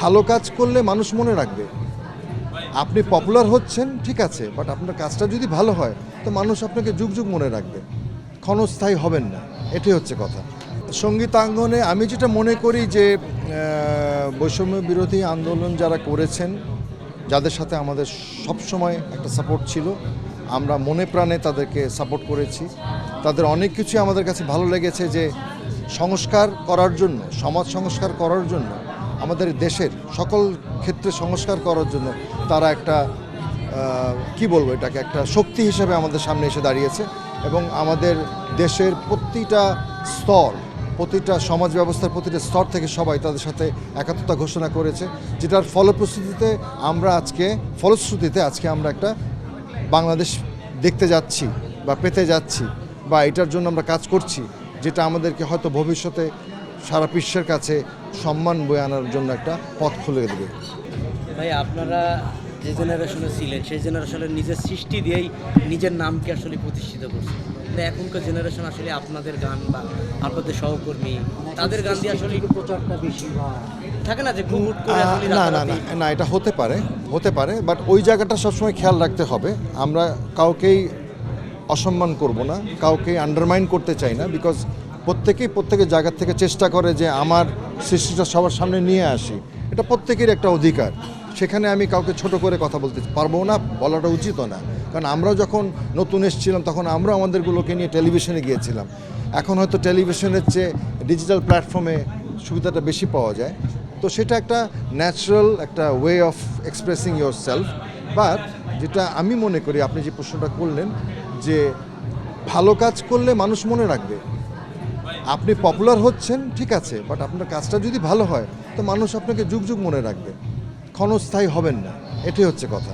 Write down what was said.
ভালো কাজ করলে মানুষ মনে রাখবে। আপনি পপুলার হচ্ছেন, ঠিক আছে বাট আপনার কাজটা যদি ভালো হয়, তো মানুষ আপনাকে যুগ যুগ মনে রাখবে। ক্ষণস্থায়ী হবেন না, এটাই হচ্ছে কথা। সঙ্গীতাঙ্গনে আমি যেটা মনে করি যে বৈষম্য বিরোধী আন্দোলন যারা করেছেন, যাদের সাথে আমাদের সবসময় একটা সাপোর্ট ছিল, আমরা মনে প্রাণে তাদেরকে সাপোর্ট করেছি। তাদের অনেক কিছু আমাদের কাছে ভালো লেগেছে যে, সংস্কার করার জন্য, সমাজ সংস্কার করার জন্য আমাদের দেশের সকল ক্ষেত্রে সংস্কার করার জন্য তারা একটা কি বলব এটাকে, একটা শক্তি হিসেবে আমাদের সামনে এসে দাঁড়িয়েছে এবং আমাদের দেশের প্রতিটা স্তর, প্রতিটা সমাজ ব্যবস্থার প্রতিটা স্তর থেকে সবাই তাদের সাথে একাত্মতা ঘোষণা করেছে, যেটার ফলপ্রসূতিতে আমরা আজকে, ফলশ্রুতিতে আজকে আমরা একটা বাংলাদেশ দেখতে যাচ্ছি বা পেতে যাচ্ছি বা এটার জন্য আমরা কাজ করছি, যেটা আমাদেরকে হয়তো ভবিষ্যতে সারা বিশ্বের কাছে সম্মান বয়ে আনার জন্য একটা পথ খুলে দেবে। ভাই আপনারা যে জেনারেশনে ছিলেন সেই জেনারেশনের নিজের সৃষ্টি দিয়েই নিজের নামকে আসলে প্রতিষ্ঠিত করছে কিন্তু এখনকার জেনারেশন আসলে আপনাদের গান বা আপনাদের সহকর্মী তাদের গান দিয়ে আসলে প্রচারটা বেশি থাকে না যে হুট করে না না না না এটা হতে পারে হতে পারে বাট ওই জায়গাটা সবসময় খেয়াল রাখতে হবে। আমরা কাউকেই অসম্মান করব না কাউকে আন্ডারমাইন করতে চাই না বিকজ প্রত্যেকেই প্রত্যেকের জায়গা থেকে চেষ্টা করে যে আমার সৃষ্টিটা সবার সামনে নিয়ে আসি। এটা প্রত্যেকের একটা অধিকার। সেখানে আমি কাউকে ছোট করে কথা বলতে পারব না, বলাটা উচিত না। কারণ আমরা যখন নতুন এসেছিলাম, তখন আমরা আমাদেরগুলোকে নিয়ে টেলিভিশনে গিয়েছিলাম। এখন হয়তো টেলিভিশনের চেয়ে ডিজিটাল প্ল্যাটফর্মে সুবিধাটা বেশি পাওয়া যায়। তো সেটা একটা ন্যাচারাল একটা way of expressing yourself but যেটা আমি মনে করি, আপনি যে প্রশ্নটা করলেন, যে ভালো কাজ করলে মানুষ মনে রাখবে। আপনি পপুলার হচ্ছেন, ঠিক আছে বাট আপনার কাজটা যদি ভালো হয়, তো মানুষ আপনাকে যুগ যুগ মনে রাখবে। ক্ষণস্থায়ী হবেন না, এটাই হচ্ছে কথা।